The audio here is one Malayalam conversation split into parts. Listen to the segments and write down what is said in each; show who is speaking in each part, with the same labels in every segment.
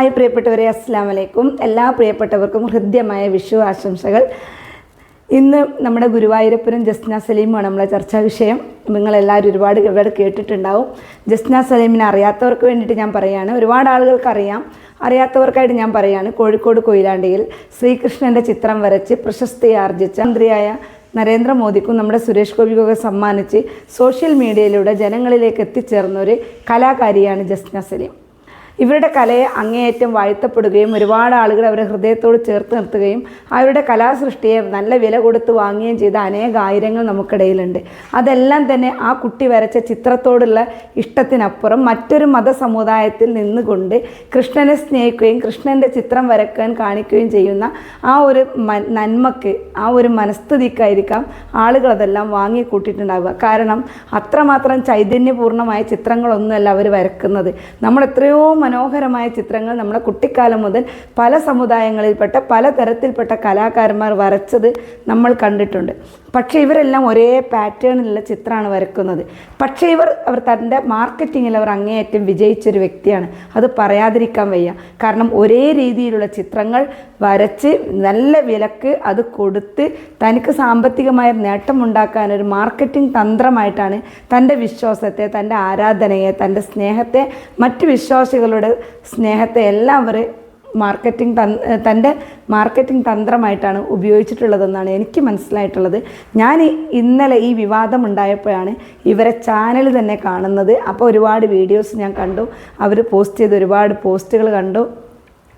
Speaker 1: ഹായ് പ്രിയപ്പെട്ടവരെ അസ്സാം വലൈക്കും എല്ലാ പ്രിയപ്പെട്ടവർക്കും ഹൃദ്യമായ വിഷു ആശംസകൾ. ഇന്ന് നമ്മുടെ ഗുരുവായൂരപ്പനും ജസ്ന സലീമുമാണ് നമ്മളെ ചർച്ചാ വിഷയം. നിങ്ങളെല്ലാവരും ഒരുപാട് ഇവിടെ കേട്ടിട്ടുണ്ടാവും. ജസ്ന സലീമിനെ അറിയാത്തവർക്ക് വേണ്ടിയിട്ട് ഞാൻ പറയുകയാണ് ഒരുപാട് ആളുകൾക്ക് അറിയാം. അറിയാത്തവർക്കായിട്ട് ഞാൻ പറയുകയാണ് കോഴിക്കോട് കൊയിലാണ്ടിയിൽ ശ്രീകൃഷ്ണന്റെ ചിത്രം വരച്ച് പ്രശസ്തി ആർജിച്ച മന്ത്രിയായ നരേന്ദ്രമോദിക്കും നമ്മുടെ സുരേഷ് ഗോപിക്കൊക്കെ സമ്മാനിച്ച് സോഷ്യൽ മീഡിയയിലൂടെ ജനങ്ങളിലേക്ക് എത്തിച്ചേർന്ന ഒരു കലാകാരിയാണ് ജസ്ന സലീം. ഇവരുടെ കലയെ അങ്ങേയറ്റം വാഴ്ത്തപ്പെടുകയും ഒരുപാട് ആളുകൾ അവരെ ഹൃദയത്തോട് ചേർത്ത് നിർത്തുകയും അവരുടെ കലാസൃഷ്ടിയെ നല്ല വില കൊടുത്ത് വാങ്ങുകയും ചെയ്ത അനേക ആയിരങ്ങൾ നമുക്കിടയിലുണ്ട്. അതെല്ലാം തന്നെ ആ കുട്ടി വരച്ച ചിത്രത്തോടുള്ള ഇഷ്ടത്തിനപ്പുറം മറ്റൊരു മതസമുദായത്തിൽ നിന്നുകൊണ്ട് കൃഷ്ണനെ സ്നേഹിക്കുകയും കൃഷ്ണന്റെ ചിത്രം വരക്കാൻ കാണിക്കുകയും ചെയ്യുന്ന ആ ഒരു നന്മക്ക് ആ ഒരു മനസ്ഥിതിക്കായിരിക്കാം ആളുകൾ അതെല്ലാം വാങ്ങി കൂട്ടിയിട്ടുണ്ടാവുക കാരണം അത്രമാത്രം ചൈതന്യപൂർണമായ ചിത്രങ്ങളൊന്നുമല്ല അവർ വരക്കുന്നത്. നമ്മൾ എത്രയോ മനോഹരമായ ചിത്രങ്ങൾ നമ്മുടെ കുട്ടിക്കാലം മുതൽ പല സമുദായങ്ങളിൽപ്പെട്ട പല തരത്തിൽപ്പെട്ട കലാകാരന്മാർ വരച്ചത് നമ്മൾ കണ്ടിട്ടുണ്ട്. പക്ഷേ ഇവരെല്ലാം ഒരേ പാറ്റേണിലുള്ള ചിത്രമാണ് വരക്കുന്നത്. പക്ഷേ ഇവർ അവർ തന്റെ മാർക്കറ്റിങ്ങിൽ അവർ അങ്ങേയറ്റം വിജയിച്ചൊരു വ്യക്തിയാണ്. അത് പറയാതിരിക്കാൻ വയ്യ. കാരണം ഒരേ രീതിയിലുള്ള ചിത്രങ്ങൾ വരച്ച് നല്ല വിലക്ക് അത് കൊടുത്ത് തനിക്ക് സാമ്പത്തികമായ നേട്ടമുണ്ടാക്കാൻ ഒരു മാർക്കറ്റിംഗ് തന്ത്രമായിട്ടാണ് തന്റെ വിശ്വാസത്തെ തന്റെ ആരാധനയെ തന്റെ സ്നേഹത്തെ മറ്റ് വിശ്വാസികളുടെ സ്നേഹത്തെ എല്ലാം അവർ മാർക്കറ്റിംഗ് തൻ തന്റെ മാർക്കറ്റിംഗ് തന്ത്രമായിട്ടാണ് ഉപയോഗിച്ചിട്ടുള്ളതെന്നാണ് എനിക്ക് മനസ്സിലായിട്ടുള്ളത്. ഞാൻ ഇന്നലെ ഈ വിവാദം ഉണ്ടായപ്പോഴാണ് ഇവരെ ചാനൽ തന്നെ കാണുന്നത്. അപ്പോൾ ഒരുപാട് വീഡിയോസ് ഞാൻ കണ്ടു. അവർ പോസ്റ്റ് ചെയ്ത് ഒരുപാട് പോസ്റ്റുകൾ കണ്ടു.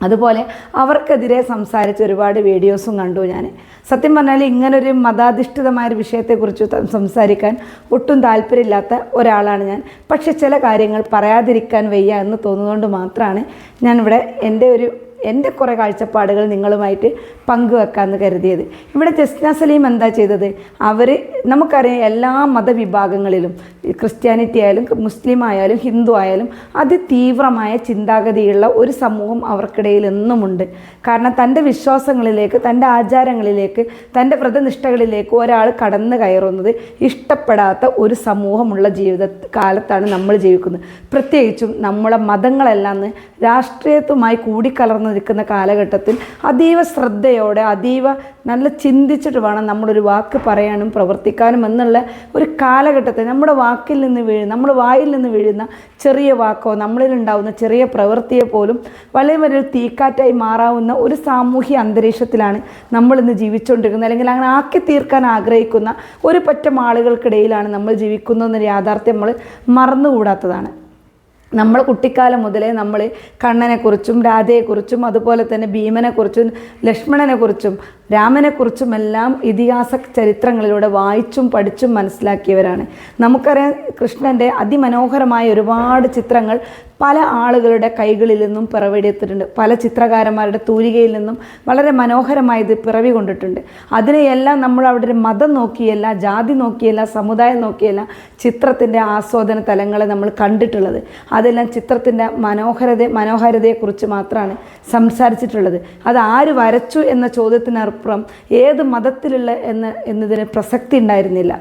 Speaker 1: അതുപോലെ അവർക്കെതിരെ സംസാരിച്ച ഒരുപാട് വീഡിയോസും കണ്ടു ഞാൻ. സത്യം പറഞ്ഞാൽ ഇങ്ങനൊരു മതാധിഷ്ഠിതമായ ഒരു വിഷയത്തെക്കുറിച്ച് സംസാരിക്കാൻ ഒട്ടും താല്പര്യമില്ലാത്ത ഒരാളാണ് ഞാൻ. പക്ഷേ ചില കാര്യങ്ങൾ പറയാതിരിക്കാൻ വയ്യ എന്ന് തോന്നുന്നതുകൊണ്ട് മാത്രമാണ് ഞാനിവിടെ എന്റെ ഒരു എന്റെ കുറേ കാഴ്ചപ്പാടുകൾ നിങ്ങളുമായിട്ട് പങ്കുവെക്കാമെന്ന് കരുതിയത്. ഇവിടെ ജസ്ന സലീം എന്താ ചെയ്തത്? അവർ നമുക്കറിയാം എല്ലാ മതവിഭാഗങ്ങളിലും ക്രിസ്ത്യാനിറ്റി ആയാലും മുസ്ലിം ആയാലും ഹിന്ദു ആയാലും അതിതീവ്രമായ ചിന്താഗതിയുള്ള ഒരു സമൂഹം അവർക്കിടയിൽ എന്നുമുണ്ട്. കാരണം തന്റെ വിശ്വാസങ്ങളിലേക്ക് തന്റെ ആചാരങ്ങളിലേക്ക് തന്റെ വ്രതനിഷ്ഠകളിലേക്ക് ഒരാൾ കടന്നു കയറുന്നത് ഇഷ്ടപ്പെടാത്ത ഒരു സമൂഹമുള്ള ജീവിത കാലത്താണ് നമ്മൾ ജീവിക്കുന്നത്. പ്രത്യേകിച്ചും നമ്മളെ മതങ്ങളെല്ലാം രാഷ്ട്രീയത്തുമായി കൂടിക്കലർന്ന് നിൽക്കുന്ന കാലഘട്ടത്തിൽ അതീവ ശ്രദ്ധയോടെ അതീവ നല്ല ചിന്തിച്ചിട്ട് വേണം നമ്മളൊരു വാക്ക് പറയാനും പ്രവർത്തിക്കാനും എന്നുള്ള ഒരു കാലഘട്ടത്തിൽ നമ്മുടെ വാക്കിൽ നിന്ന് വീഴുന്ന നമ്മുടെ വായിൽ നിന്ന് വീഴുന്ന ചെറിയ വാക്കോ നമ്മളിലുണ്ടാവുന്ന ചെറിയ പ്രവൃത്തിയെ പോലും വളരെ വലിയൊരു തീക്കാറ്റായി മാറാവുന്ന ഒരു സാമൂഹ്യ അന്തരീക്ഷത്തിലാണ് നമ്മളിന്ന് ജീവിച്ചുകൊണ്ടിരിക്കുന്നത്. അല്ലെങ്കിൽ അങ്ങനെ ആക്കി തീർക്കാൻ ആഗ്രഹിക്കുന്ന ഒരു പറ്റം ആളുകൾക്കിടയിലാണ് നമ്മൾ ജീവിക്കുന്നതെന്നൊരു യാഥാർത്ഥ്യം നമ്മൾ മറന്നുകൂടാത്തതാണ്. നമ്മൾ കുട്ടിക്കാലം മുതലേ നമ്മൾ കണ്ണനെക്കുറിച്ചും രാധയെക്കുറിച്ചും അതുപോലെ തന്നെ ഭീമനെക്കുറിച്ചും ലക്ഷ്മണനെക്കുറിച്ചും രാമനെക്കുറിച്ചുമെല്ലാം ഇതിഹാസ ചരിത്രങ്ങളിലൂടെ വായിച്ചും പഠിച്ചും മനസ്സിലാക്കിയവരാണ്. നമുക്കറിയാം കൃഷ്ണന്റെ അതിമനോഹരമായ ഒരുപാട് ചിത്രങ്ങൾ പല ആളുകളുടെ കൈകളിൽ നിന്നും പിറവിയെടുത്തിട്ടുണ്ട്. പല ചിത്രകാരന്മാരുടെ തൂലികയിൽ നിന്നും വളരെ മനോഹരമായി ഇത് പിറവി കൊണ്ടിട്ടുണ്ട്. അതിനെയെല്ലാം നമ്മൾ അവിടെ ഒരു മതം നോക്കിയല്ല ജാതി നോക്കിയല്ല സമുദായം നോക്കിയല്ല ചിത്രത്തിന്റെ ആസ്വാദന തലങ്ങളെ നമ്മൾ കണ്ടിട്ടുള്ളത്. അതെല്ലാം ചിത്രത്തിന്റെ മനോഹരത മനോഹരതയെക്കുറിച്ച് മാത്രമാണ് സംസാരിച്ചിട്ടുള്ളത്. അത് ആര് വരച്ചു എന്ന ചോദ്യത്തിനപ്പുറം ഏത് മതത്തിലുള്ള എന്ന് എന്നതിന് പ്രസക്തി ഉണ്ടായിരുന്നില്ല.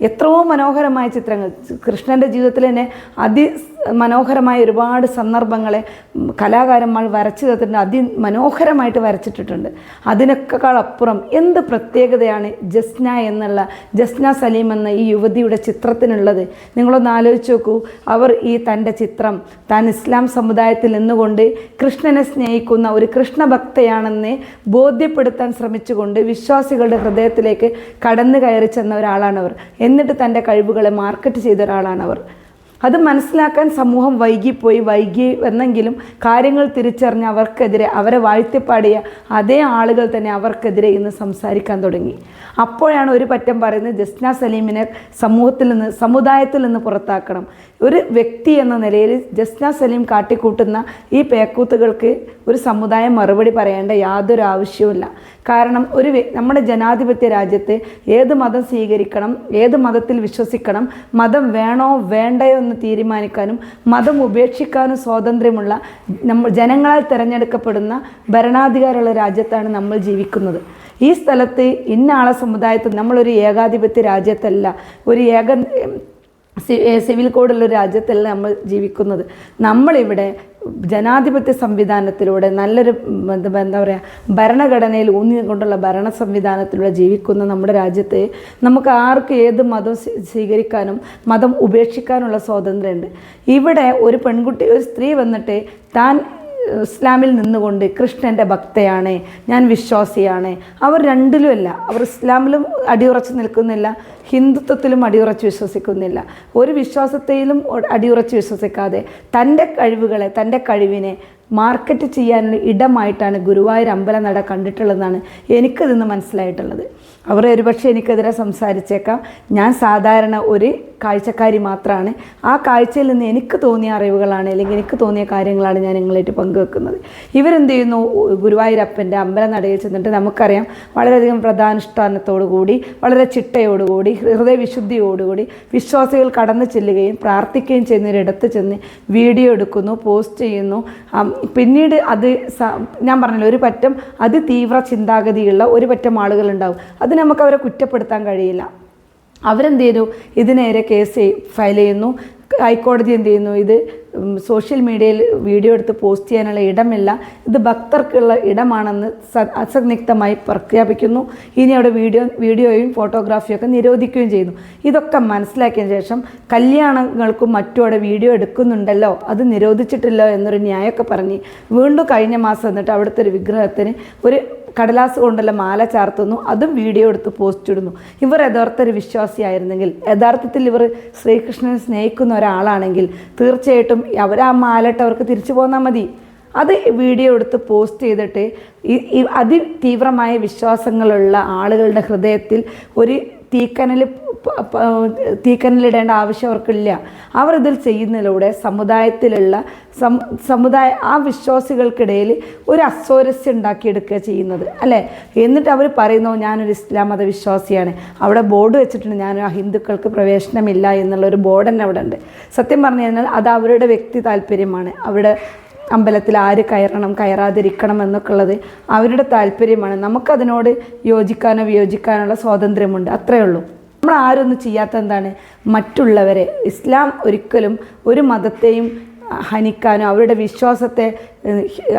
Speaker 1: എത്രയോ മനോഹരമായ ചിത്രങ്ങൾ. കൃഷ്ണന്റെ ജീവിതത്തിൽ തന്നെ അതി മനോഹരമായ ഒരുപാട് സന്ദർഭങ്ങളെ കലാകാരന്മാർ വരച്ചു തീർത്തിട്ടുണ്ട് അതിമനോഹരമായിട്ട് വരച്ചിട്ടിട്ടുണ്ട്. അതിനൊക്കെക്കാൾ അപ്പുറം എന്ത് പ്രത്യേകതയാണ് ജസ്ന എന്നുള്ള ജസ്ന സലീം എന്ന ഈ യുവതിയുടെ ചിത്രത്തിനുള്ളത്? നിങ്ങളൊന്ന് ആലോചിച്ച് നോക്കൂ. അവർ ഈ തന്റെ ചിത്രം താൻ ഇസ്ലാം സമുദായത്തിൽ നിന്നുകൊണ്ട് കൃഷ്ണനെ സ്നേഹിക്കുന്ന ഒരു കൃഷ്ണഭക്തയാണെന്ന് ബോധ്യപ്പെടുത്താൻ ശ്രമിച്ചുകൊണ്ട് വിശ്വാസികളുടെ ഹൃദയത്തിലേക്ക് കടന്നു കയറി ചെന്ന ഒരാളാണവർ. എന്നിട്ട് തന്റെ കഴിവുകളെ മാർക്കറ്റ് ചെയ്ത ഒരാളാണ് അവർ. അത് മനസ്സിലാക്കാൻ സമൂഹം വൈകിപ്പോയി വൈകി എന്നെങ്കിലും കാര്യങ്ങൾ തിരിച്ചറിഞ്ഞ് അവർക്കെതിരെ അവരെ വാഴ്ത്തിപ്പാടിയ അതേ ആളുകൾ തന്നെ അവർക്കെതിരെ ഇന്ന് സംസാരിക്കാൻ തുടങ്ങി. അപ്പോഴാണ് ഒരു പറ്റം പറയുന്നത് ജസ്ന സലീമിനെ സമൂഹത്തിൽ നിന്ന് സമുദായത്തിൽ നിന്ന് പുറത്താക്കണം. ഒരു വ്യക്തി എന്ന നിലയിൽ ജസ്ന സലീം കാട്ടിക്കൂട്ടുന്ന ഈ പേക്കൂത്തുകൾക്ക് ഒരു സമുദായം മറുപടി പറയേണ്ട യാതൊരു ആവശ്യവുമില്ല. കാരണം ഒരു നമ്മുടെ ജനാധിപത്യ രാജ്യത്ത് ഏത് മതം സ്വീകരിക്കണം ഏത് മതത്തിൽ വിശ്വസിക്കണം മതം വേണോ വേണ്ടയോ എന്ന് തീരുമാനിക്കാനും മതം ഉപേക്ഷിക്കാനും സ്വാതന്ത്ര്യമുള്ള നമ്മൾ ജനങ്ങളാൽ തിരഞ്ഞെടുക്കപ്പെടുന്ന ഭരണാധികാരമുള്ള രാജ്യത്താണ് നമ്മൾ ജീവിക്കുന്നത്. ഈ സ്ഥലത്ത് ഇന്ന ആളെ സമുദായത്തിൽ നമ്മളൊരു ഏകാധിപത്യ രാജ്യത്തല്ല. ഒരു ഏക സിവിൽ കോഡുള്ള രാജ്യത്തല്ല നമ്മൾ ജീവിക്കുന്നത്. നമ്മളിവിടെ ജനാധിപത്യ സംവിധാനത്തിലൂടെ നല്ലൊരു എന്താ പറയുക ഭരണഘടനയിൽ ഊന്നി കൊണ്ടുള്ള ഭരണ സംവിധാനത്തിലൂടെ ജീവിക്കുന്ന നമ്മുടെ രാജ്യത്തെ നമുക്ക് ആർക്ക് ഏത് മതം സ്വീകരിക്കാനും മതം ഉപേക്ഷിക്കാനുള്ള സ്വാതന്ത്ര്യമുണ്ട് ഇവിടെ ഒരു പെൺകുട്ടി ഒരു സ്ത്രീ വന്നിട്ട് താൻ ഇസ്ലാമിൽ നിന്നുകൊണ്ട് കൃഷ്ണന്റെ ഭക്തയാണ് ഞാൻ വിശ്വാസിയാണ്. അവർ രണ്ടിലുമല്ല. അവർ ഇസ്ലാമിലും അടിയുറച്ച് നിൽക്കുന്നില്ല ഹിന്ദുത്വത്തിലും അടിയുറച്ച് വിശ്വസിക്കുന്നില്ല. ഒരു വിശ്വാസത്തെയിലും അടിയുറച്ച് വിശ്വസിക്കാതെ തന്റെ കഴിവുകളെ തന്റെ കഴിവിനെ മാർക്കറ്റ് ചെയ്യാനുള്ള ഇടമായിട്ടാണ് ഗുരുവായൂർ അമ്പലനട കണ്ടിട്ടുള്ളതെന്നാണ് എനിക്കതിന്ന് മനസ്സിലായിട്ടുള്ളത്. അവർ ഒരുപക്ഷെ എനിക്കെതിരെ സംസാരിച്ചേക്കാം. ഞാൻ സാധാരണ ഒരു കാഴ്ചക്കാരി മാത്രമാണ് ആ കാഴ്ചയിൽ നിന്ന് എനിക്ക് തോന്നിയ അറിവുകളാണ് അല്ലെങ്കിൽ എനിക്ക് തോന്നിയ കാര്യങ്ങളാണ് ഞാൻ നിങ്ങളായിട്ട് പങ്കുവെക്കുന്നത്. ഇവരെന്ത് ചെയ്യുന്നു? ഗുരുവായൂരപ്പന്റെ അമ്പലനടയിൽ ചെന്നിട്ട് നമുക്കറിയാം വളരെയധികം പ്രധാനുഷ്ഠാനത്തോടു കൂടി വളരെ ചിട്ടയോടുകൂടി ഹൃദയവിശുദ്ധിയോടുകൂടി വിശ്വാസികൾ കടന്നു ചെല്ലുകയും പ്രാർത്ഥിക്കുകയും ചെയ്യുന്നൊരിടത്ത് ചെന്ന് വീഡിയോ എടുക്കുന്നു പോസ്റ്റ് ചെയ്യുന്നു. പിന്നീട് അത് ഞാൻ പറഞ്ഞല്ലോ ഒരു പറ്റം അതിതീവ്ര ചിന്താഗതിയുള്ള ഒരു പറ്റം ആളുകളുണ്ടാവും. അത് നമുക്ക് അവരെ കുറ്റപ്പെടുത്താൻ കഴിയില്ല. അവരെന്ത് ചെയ്തു ഇതിനേരെ കേസ് ഫയൽ ചെയ്യുന്നു. ഹൈക്കോടതി എന്ത് ചെയ്യുന്നു ഇത് സോഷ്യൽ മീഡിയയിൽ വീഡിയോ എടുത്ത് പോസ്റ്റ് ചെയ്യാനുള്ള ഇടമില്ല. ഇത് ഭക്തർക്കുള്ള ഇടമാണെന്ന് അസന്ധിഗ്ധമായി പ്രഖ്യാപിക്കുന്നു. ഇനി അവിടെ വീഡിയോ വീഡിയോയും ഫോട്ടോഗ്രാഫിയും ഒക്കെ നിരോധിക്കുകയും ചെയ്യുന്നു. ഇതൊക്കെ മനസ്സിലാക്കിയതിന് ശേഷം കല്യാണങ്ങൾക്കും മറ്റും അവിടെ വീഡിയോ എടുക്കുന്നുണ്ടല്ലോ അത് നിരോധിച്ചിട്ടില്ലോ എന്നൊരു ന്യായമൊക്കെ പറഞ്ഞ് വീണ്ടും കഴിഞ്ഞ മാസം എന്നിട്ട് അവിടുത്തെ ഒരു വിഗ്രഹത്തിന് ഒരു കടലാസ് കൊണ്ടുള്ള മാല ചാർത്തുന്നു അതും വീഡിയോ എടുത്ത് പോസ്റ്റ് ഇടുന്നു. ഇവർ യഥാർത്ഥ ഒരു വിശ്വാസിയായിരുന്നെങ്കിൽ യഥാർത്ഥത്തിൽ ഇവർ ശ്രീകൃഷ്ണനെ സ്നേഹിക്കുന്ന ഒരാളാണെങ്കിൽ തീർച്ചയായിട്ടും അവർ ആ മാലട്ട് അവർക്ക് തിരിച്ചു പോന്നാൽ മതി. അത് വീഡിയോ എടുത്ത് പോസ്റ്റ് ചെയ്തിട്ട് ഈ അതിതീവ്രമായ വിശ്വാസങ്ങളുള്ള ആളുകളുടെ ഹൃദയത്തിൽ ഒരു തീക്കനൽ തീക്കനലിടേണ്ട ആവശ്യം അവർക്കില്ല. അവർ ഇതിൽ ചെയ്യുന്നതിലൂടെ സമുദായത്തിലുള്ള സമുദായ ആ വിശ്വാസികൾക്കിടയിൽ ഒരു അസ്വാരസ്യം ഉണ്ടാക്കിയെടുക്കുക ചെയ്യുന്നത്. അല്ലേ? എന്നിട്ട് അവർ പറയുന്നു ഞാനൊരു ഇസ്ലാം മത വിശ്വാസിയാണ് അവിടെ ബോർഡ് വെച്ചിട്ടുണ്ട്. ഞാൻ ആ ഹിന്ദുക്കൾക്ക് പ്രവേശനമില്ല എന്നുള്ളൊരു ബോർഡ് തന്നെ അവിടെ ഉണ്ട്. സത്യം പറഞ്ഞു കഴിഞ്ഞാൽ അത് അവരുടെ വ്യക്തി താല്പര്യമാണ്. അവിടെ അമ്പലത്തിൽ ആര് കയറണം കയറാതിരിക്കണം എന്നൊക്കെ ഉള്ളത് അവരുടെ താല്പര്യമാണ്. നമുക്കതിനോട് യോജിക്കാനോ വിയോജിക്കാനുള്ള സ്വാതന്ത്ര്യമുണ്ട്. അത്രയേ ഉള്ളൂ. നമ്മൾ ആരൊന്നും ചെയ്യാത്ത എന്താണ്? മറ്റുള്ളവരെ. ഇസ്ലാം ഒരിക്കലും ഒരു മതത്തെയും ഹനിക്കാനോ അവരുടെ വിശ്വാസത്തെ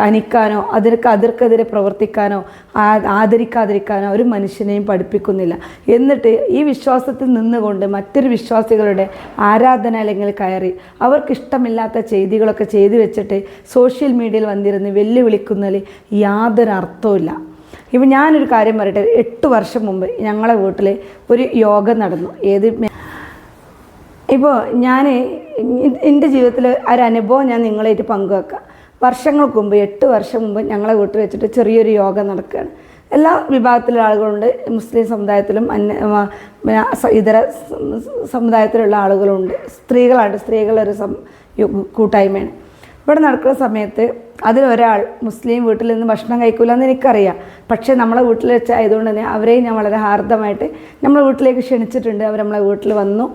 Speaker 1: ഹനിക്കാനോ അതിനൊക്കെ അതിർക്കെതിരെ പ്രവർത്തിക്കാനോ ആദരിക്കാതിരിക്കാനോ ഒരു മനുഷ്യനെയും പഠിപ്പിക്കുന്നില്ല. എന്നിട്ട് ഈ വിശ്വാസത്തിൽ നിന്നുകൊണ്ട് മറ്റൊരു വിശ്വാസികളുടെ ആരാധന അല്ലെങ്കിൽ കയറി അവർക്കിഷ്ടമില്ലാത്ത ചെയ്തികളൊക്കെ ചെയ്തു വെച്ചിട്ട് സോഷ്യൽ മീഡിയയിൽ വന്നിരുന്ന് വെല്ലുവിളിക്കുന്നതിൽ യാതൊരു അർത്ഥവുമില്ല ഇപ്പം ഞാനൊരു കാര്യം പറയട്ടെ എട്ട് വർഷം മുമ്പ് ഞങ്ങളെ വീട്ടിൽ ഒരു യോഗം നടന്നു. ഏത് ഇപ്പോൾ ഞാൻ എന്റെ ജീവിതത്തിൽ ഒരു അനുഭവം ഞാൻ നിങ്ങളായിട്ട് പങ്കുവെക്കാം. വർഷങ്ങൾക്ക് മുമ്പ് എട്ട് വർഷം മുമ്പ് ഞങ്ങളെ വീട്ടിൽ വെച്ചിട്ട് ചെറിയൊരു യോഗ നടക്കുകയാണ് എല്ലാ വിഭാഗത്തിലുള്ള ആളുകളുണ്ട്. മുസ്ലിം സമുദായത്തിലും അന്യ ഇതര സമുദായത്തിലുള്ള ആളുകളുണ്ട്. സ്ത്രീകളാണ് സ്ത്രീകളൊരു സം കൂട്ടായ്മയാണ്. ഇവിടെ നടക്കുന്ന സമയത്ത് അതിലൊരാൾ മുസ്ലിം വീട്ടിൽ നിന്ന് ഭക്ഷണം കഴിക്കില്ല എന്ന് എനിക്കറിയാം. പക്ഷേ നമ്മളെ വീട്ടിൽ വെച്ച് ആയതുകൊണ്ട് തന്നെ അവരെയും ഞാൻ വളരെ ഹാർദമായിട്ട് നമ്മളെ വീട്ടിലേക്ക് ക്ഷണിച്ചിട്ടുണ്ട്. അവർ നമ്മളെ വീട്ടിൽ വന്നു.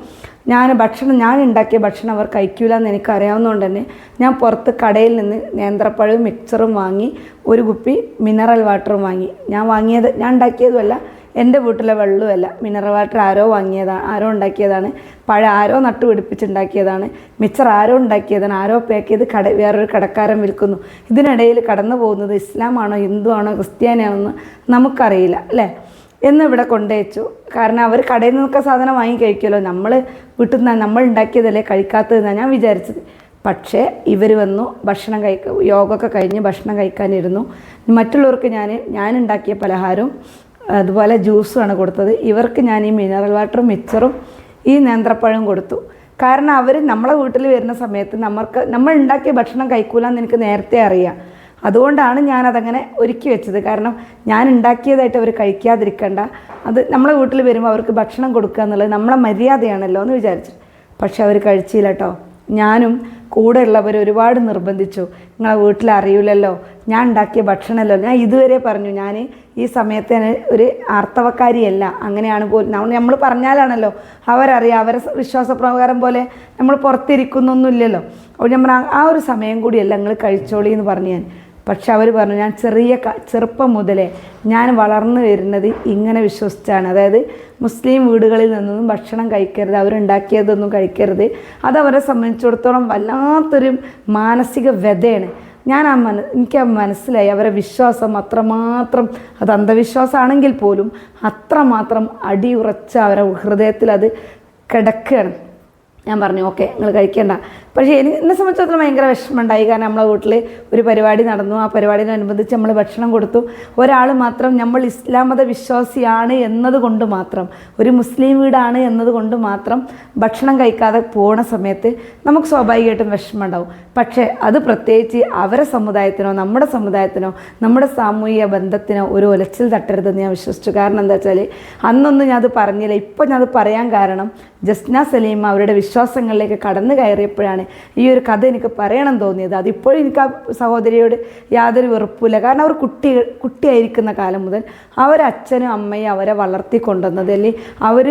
Speaker 1: ഞാൻ ഭക്ഷണം ഞാൻ ഉണ്ടാക്കിയ ഭക്ഷണം അവർ കഴിക്കില്ല എന്ന് എനിക്കറിയാവുന്നതുകൊണ്ട് തന്നെ ഞാൻ പുറത്ത് കടയിൽ നിന്ന് നേന്ത്രപ്പഴവും മിക്സറും വാങ്ങി ഒരു കുപ്പി മിനറൽ വാട്ടറും വാങ്ങി. ഞാൻ വാങ്ങിയത് ഞാൻ ഉണ്ടാക്കിയതുമല്ല എന്റെ വീട്ടിലെ വെള്ളമല്ല മിനറൽ വാട്ടർ ആരോ വാങ്ങിയതാണ് ആരോ ഉണ്ടാക്കിയതാണ്. പഴം ആരോ നട്ടുപിടിപ്പിച്ചുണ്ടാക്കിയതാണ്. മിച്ചർ ആരോ ഉണ്ടാക്കിയതാണ്. ആരോ പാക്ക് ചെയ്ത് കട വേറൊരു കടക്കാരൻ വിൽക്കുന്നു. ഇതിനിടയിൽ കടന്നു പോകുന്നത് ഇസ്ലാമാണോ ഹിന്ദു ആണോ ക്രിസ്ത്യാനിയാണോ എന്ന് നമുക്കറിയില്ല അല്ലേ? എന്ന് ഇവിടെ കൊണ്ടുവച്ചു കാരണം അവർ കടയിൽ നിന്നൊക്കെ സാധനം വാങ്ങി കഴിക്കുമല്ലോ. നമ്മൾ വീട്ടിൽ നിന്ന് നമ്മൾ ഉണ്ടാക്കിയതല്ലേ കഴിക്കാത്തതെന്നാണ് ഞാൻ വിചാരിച്ചത്. പക്ഷേ ഇവർ വന്നു ഭക്ഷണം കഴിക്ക യോഗമൊക്കെ കഴിഞ്ഞ് ഭക്ഷണം കഴിക്കാനിരുന്നു. മറ്റുള്ളവർക്ക് ഞാൻ ഉണ്ടാക്കിയ പലഹാരവും അതുപോലെ ജ്യൂസുമാണ് കൊടുത്തത്. ഇവർക്ക് ഞാൻ ഈ മിനറൽ വാട്ടറും മിച്ചറും ഈ നേന്ത്രപ്പഴവും കൊടുത്തു. കാരണം അവർ നമ്മളെ വീട്ടിൽ വരുന്ന സമയത്ത് നമ്മൾക്ക് നമ്മൾ ഉണ്ടാക്കിയ ഭക്ഷണം കഴിക്കൂലെന്ന് എനിക്ക് നേരത്തെ അറിയാം. അതുകൊണ്ടാണ് ഞാനതങ്ങനെ ഒരുക്കി വെച്ചത്. കാരണം ഞാൻ ഉണ്ടാക്കിയതായിട്ട് അവർ കഴിക്കാതിരിക്കണ്ട. അത് നമ്മളെ വീട്ടിൽ വരുമ്പോൾ അവർക്ക് ഭക്ഷണം കൊടുക്കുക എന്നുള്ളത് നമ്മളെ മര്യാദയാണല്ലോ എന്ന് വിചാരിച്ചു. പക്ഷെ അവർ കഴിച്ചില്ല കേട്ടോ ഞാനും കൂടെ ഉള്ളവർ ഒരുപാട് നിർബന്ധിച്ചു. നിങ്ങളെ വീട്ടിൽ അറിയില്ലല്ലോ ഞാൻ ഉണ്ടാക്കിയ ഭക്ഷണമല്ലോ. ഞാൻ ഇതുവരെ പറഞ്ഞു ഞാൻ ഈ സമയത്ത് ഒരു ആർത്തവക്കാരിയല്ല. അങ്ങനെയാണ് പോലും നമ്മൾ പറഞ്ഞാലാണല്ലോ. അവരറിയാം അവരെ വിശ്വാസപ്രകാരം പോലെ നമ്മൾ പുറത്തിരിക്കുന്നൊന്നുമില്ലല്ലോ. അപ്പോൾ നമ്മൾ ആ- ഒരു സമയം കൂടിയല്ല നിങ്ങൾ കഴിച്ചോളി എന്ന് പറഞ്ഞു ഞാൻ. പക്ഷെ അവർ പറഞ്ഞു ഞാൻ ചെറിയ ചെറുപ്പം മുതലേ ഞാൻ വളർന്നു വരുന്നത് ഇങ്ങനെ വിശ്വസിച്ചാണ്. അതായത് മുസ്ലിം വീടുകളിൽ നിന്നൊന്നും ഭക്ഷണം കഴിക്കരുത് അവരുണ്ടാക്കിയതൊന്നും കഴിക്കരുത്. അതവരെ സംബന്ധിച്ചിടത്തോളം വല്ലാത്തൊരു മാനസിക വ്യതയാണ് ഞാൻ ആ മന എനിക്ക് ആ മനസ്സിലായി അവരെ വിശ്വാസം അത്രമാത്രം അത് അന്ധവിശ്വാസമാണെങ്കിൽ പോലും അത്രമാത്രം അടിയുറച്ച അവരെ ഹൃദയത്തിൽ അത് കിടക്കുകയാണ്. ഞാൻ പറഞ്ഞു ഓക്കെ നിങ്ങൾ കഴിക്കേണ്ട. പക്ഷേ എനിക്ക് എന്നെ സംബന്ധിച്ചിടത്തോളം ഭയങ്കര വിഷമമുണ്ടായി. കാരണം നമ്മളെ വീട്ടിൽ ഒരു പരിപാടി നടന്നു. ആ പരിപാടിനനുബന്ധിച്ച് നമ്മൾ ഭക്ഷണം കൊടുത്തു. ഒരാൾ മാത്രം നമ്മൾ ഇസ്ലാം മത വിശ്വാസിയാണ് എന്നതുകൊണ്ട് മാത്രം ഒരു മുസ്ലിം വീടാണ് എന്നതുകൊണ്ട് മാത്രം ഭക്ഷണം കഴിക്കാതെ പോണ സമയത്ത് നമുക്ക് സ്വാഭാവികമായിട്ടും വിഷമമുണ്ടാവും. പക്ഷേ അത് പ്രത്യേകിച്ച് അവരെ സമുദായത്തിനോ നമ്മുടെ സമുദായത്തിനോ നമ്മുടെ സാമൂഹിക ബന്ധത്തിനോ ഒരു ഒലച്ചിൽ തട്ടരുതെന്ന് ഞാൻ വിശ്വസിച്ചു. കാരണം എന്താ വെച്ചാൽ അന്നൊന്നും ഞാൻ അത് പറഞ്ഞില്ല. ഇപ്പം ഞാൻ അത് പറയാൻ കാരണം ജസ്ന സലീം അവരുടെ വിശ്വാസങ്ങളിലേക്ക് കടന്നു കയറിയപ്പോഴാണ് ഈ ഒരു കഥ എനിക്ക് പറയണം തോന്നിയത്. അതിപ്പോഴും എനിക്ക് ആ സഹോദരിയോട് യാതൊരു വെറുപ്പില്ല കാരണം അവർ കുട്ടി കുട്ടിയായിരിക്കുന്ന കാലം മുതൽ അവരച്ഛനും അമ്മയും അവരെ വളർത്തിക്കൊണ്ടുവന്നത് അല്ലെങ്കിൽ അവർ